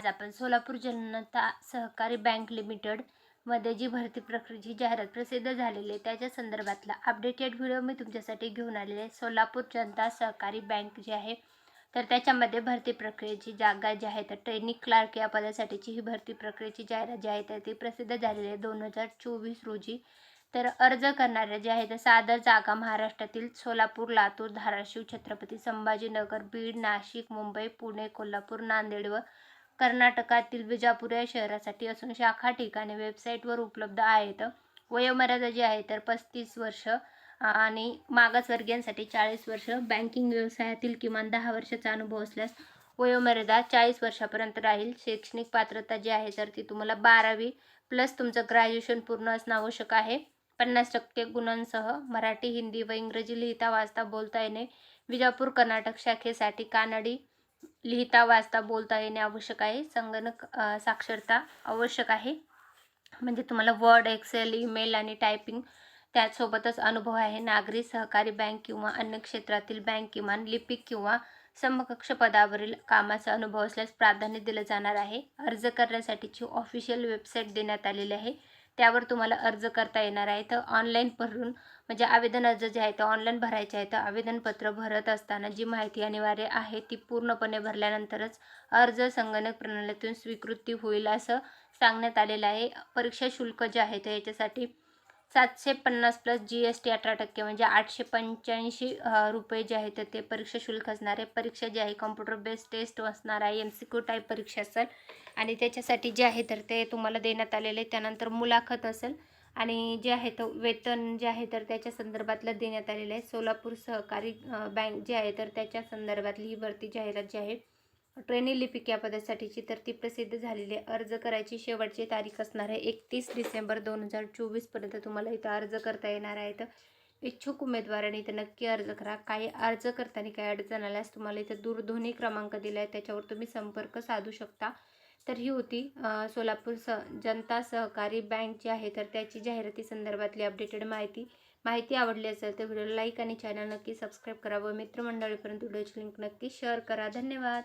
आज आपण सोलापूर जनता सहकारी बँक लिमिटेडमध्ये जी भरती प्रक्रियेची जाहिरात प्रसिद्ध झालेली आहे त्याच्या संदर्भातला अपडेटेड व्हिडिओ मी तुमच्यासाठी घेऊन आलेले आहे. सोलापूर जनता सहकारी बँक जी आहे तर त्याच्यामध्ये भरती प्रक्रियेची जागा जी आहे तर ट्रेनिंग क्लार्क या पदासाठीची ही भरती प्रक्रियेची जाहिरात जी आहे तर ती प्रसिद्ध झालेली आहे दोन हजार चोवीस रोजी. तर अर्ज करणाऱ्या जे आहे तर सादर जागा महाराष्ट्रातील सोलापूर लातूर धाराशिव छत्रपती संभाजीनगर बीड नाशिक मुंबई पुणे कोल्हापूर नांदेड व कर्नाटकातील विजापूर या शहरासाठी असून शाखा ठिकाणी वेबसाईटवर उपलब्ध आहेत. वयोमर्यादा जी आहे तर पस्तीस वर्ष आणि मागासवर्गीयांसाठी चाळीस वर्ष. बँकिंग व्यवसायातील किमान दहा वर्षाचा अनुभव असल्यास वयोमर्यादा चाळीस वर्षापर्यंत राहील. शैक्षणिक पात्रता जी आहे तर ती तुम्हाला बारावी प्लस तुमचं ग्रॅज्युएशन पूर्ण असणं आवश्यक आहे. पन्नास टक्के गुणांसह मराठी हिंदी व इंग्रजी लिहिता वाचता बोलता येणे. विजापूर कर्नाटक शाखेसाठी कानडी लिहिता वाचता बोलता येणे आवश्यक आहे. संगणक साक्षरता आवश्यक आहे. म्हणजे तुम्हाला वर्ड एक्सेल ईमेल आणि टायपिंग त्याचसोबतच अनुभव आहे. नागरी सहकारी बँक किंवा अन्य क्षेत्रातील बँक किमान लिपिक किंवा समकक्ष पदावरील कामाचा अनुभव असल्यास प्राधान्य दिलं जाणार आहे. अर्ज करण्यासाठीची ऑफिशियल वेबसाईट देण्यात आलेली आहे. त्यावर तुम्हाला अर्ज करता येणार आहे. तर ऑनलाईन भरून म्हणजे आवेदन अर्ज जे आहे ते ऑनलाईन भरायचे आहे. तर आवेदनपत्र भरत असताना जी माहिती अनिवार्य आहे ती पूर्णपणे भरल्यानंतरच अर्ज संगणक प्रणालीतून स्वीकृती होईल असं सांगण्यात आलेलं आहे. परीक्षा शुल्क जे आहे तर याच्यासाठी सातशे पन्नास प्लस जी एस टी अठरा टक्के म्हणजे आठशे पंच्याऐंशी रुपये जे आहे तर ते परीक्षा शुल्क असणार आहे. परीक्षा जी आहे कॉम्प्युटर बेस्ड टेस्ट असणार आहे एम सी क्यू टाईप परीक्षा असेल. आणि त्याच्यासाठी जे आहे तर ते तुम्हाला देण्यात आलेले आहे त्यानंतर मुलाखत असेल. आणि जे आहे तर वेतन जे आहे तर त्याच्या संदर्भातलं देण्यात आलेलं आहे. सोलापूर सहकारी बँक जे आहे तर त्याच्या संदर्भातली ही भरती जाहिरात जी आहे ट्रेनी लिपिक या पदासाठीची तर ती प्रसिद्ध झालेली आहे. अर्ज करायची शेवटची तारीख असणार आहे एकतीस डिसेंबर दोन हजार चोवीसपर्यंत तुम्हाला इथं अर्ज करता येणार आहे. तर इच्छुक उमेदवारांनी इथं नक्की अर्ज करा. काही अर्ज करताना काही अडचण आल्यास तुम्हाला इथं दूरध्वनी क्रमांक दिला आहे त्याच्यावर तुम्ही संपर्क साधू शकता. तर ही होती सोलापूर स जनता सहकारी बँक जी आहे तर त्याची जाहिराती संदर्भातली अपडेटेड माहिती. माहिती आवडली असेल तर व्हिडिओ लाईक आणि चॅनल नक्की सबस्क्राईब करा व मित्रमंडळीपर्यंत व्हिडिओची लिंक नक्की शेअर करा. धन्यवाद.